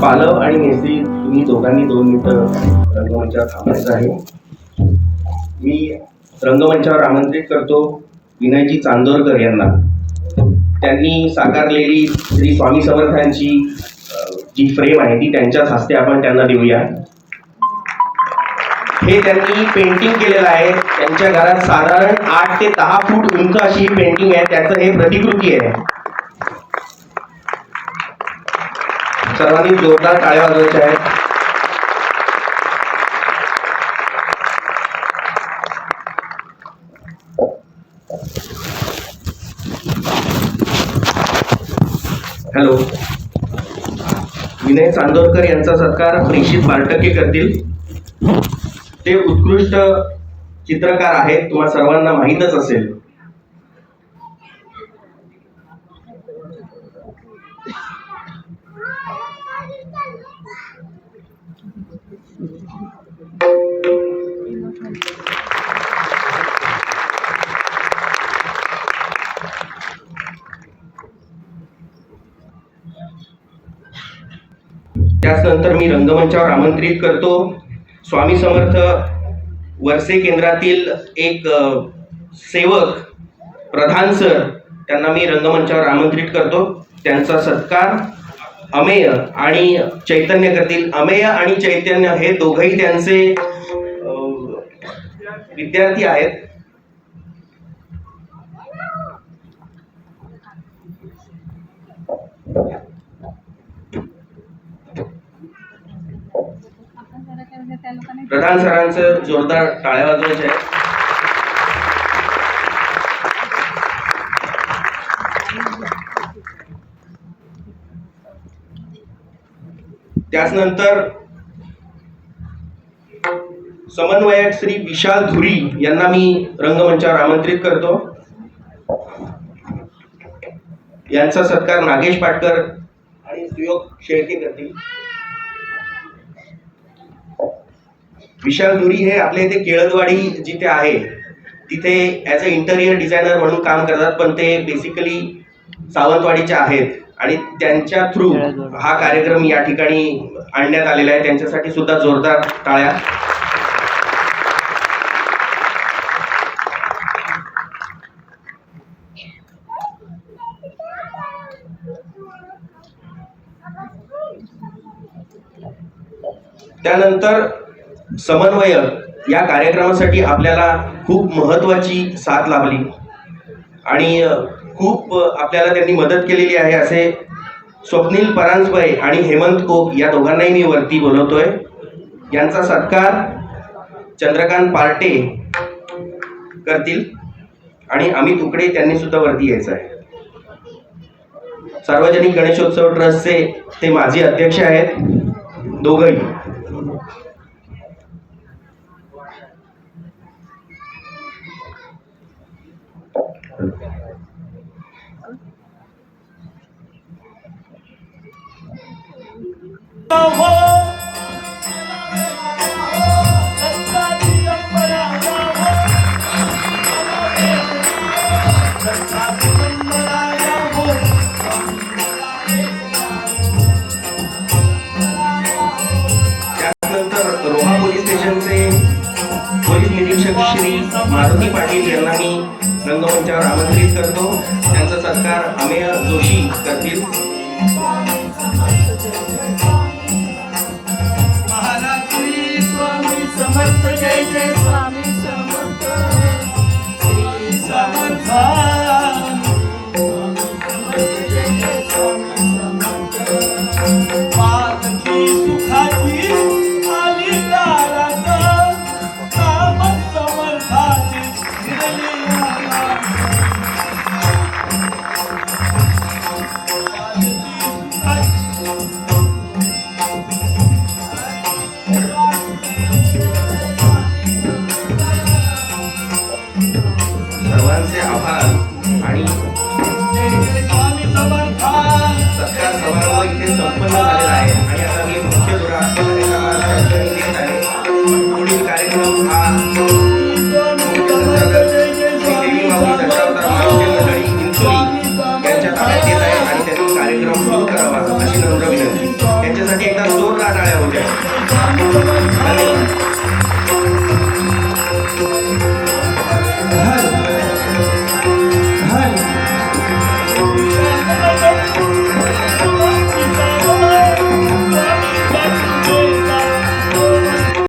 पालव आणि मेसी तुम्ही दोघांनी दोन मिनिटं रंगमंचावर थांबायचं आहे. मी रंगमंचावर आमंत्रित करतो विनयजी चांदोरकर यांना. त्यांनी साकारलेली श्री स्वामी समर्थांची जी फ्रेम आहे ती त्यांच्याच हस्ते आपण त्यांना देऊया. हे त्यांनी पेंटिंग केलेलं आहे. त्यांच्या घरात साधारण आठ ते दहा फूट उंच अशी ही पेंटिंग आहे. त्याचं हे प्रतिकृती आहे. सर्वांनी जोरदार टाळ्या वाजवायच्या आहेत. हॅलो. विनय चांदोरकर यांचा सत्कार प्रेषित बारटके करतील. ते उत्कृष्ट चित्रकार आहेत तुम्हाला सर्वांना माहीतच असेल. त्याचनंतर मी रंगमंचावर आमंत्रित करतो. स्वामी समर्थ वरसे केंद्रातील एक सेवक प्रधान सर त्यांना मी रंगमंचावर आमंत्रित करतो. त्यांचा सत्कार अमेय आणि चैतन्य करतील. अमेय आणि चैतन्य हे दोघंही त्यांचे विद्यार्थी आहेत. प्रधान सरांचं जोरदार टाळ्या वाजवायच्या त्याच त्याचनंतर समन्वयक श्री विशाल धुरी यांना मी रंगमंचावर आमंत्रित करतो. यांचा सत्कार नागेश पाटकर आणि सुयोग शेळके करतील. विशाल धुरी हे आपल्या इथे केळदवाडी जिथे आहे तिथे ॲज अ इंटेरियर डिझायनर म्हणून काम करतात पण ते बेसिकली सावंतवाडीचे आहेत. आणि त्यांच्या थ्रू हा कार्यक्रम या ठिकाणी आणण्यात आलेला आहे. त्यांच्यासाठी सुद्धा जोरदार टाळ्या. त्यानंतर समन्वय या कार्यक्रमासाठी आपल्याला खूप महत्त्वाची साथ लाभली. आणि खूप आपल्याला त्यांनी मदत केलेली आहे असे स्वप्नील परांजपे आणि हेमंत कोप या दोघांनाही मी वरती बोलवतोय. यांचा सत्कार चंद्रकांत पार्टे करतील आणि अमित उकडे त्यांनी सुद्धा वरती यायचं आहे. सार्वजनिक गणेशोत्सव ट्रस्टचे ते माजी अध्यक्ष आहेत. दोघंही. त्यानंतर पाटील रंगमंचावर आमंत्रित करतो. त्यांचा सत्कार अमेय जोशी करतील. समर्थ जय जय स्वामी समर्थ. श्री समर्थ. उत्पन्न झालेला आहे. आणि आता मी मुख्य आहे. पुढील कार्यक्रम हा देवी यांच्या ताब्यात येत आहे आणि त्यांनी कार्यक्रम सुरू करावा. अशी नम्र विनंती. त्यांच्यासाठी एकदा जोरदार होत्या.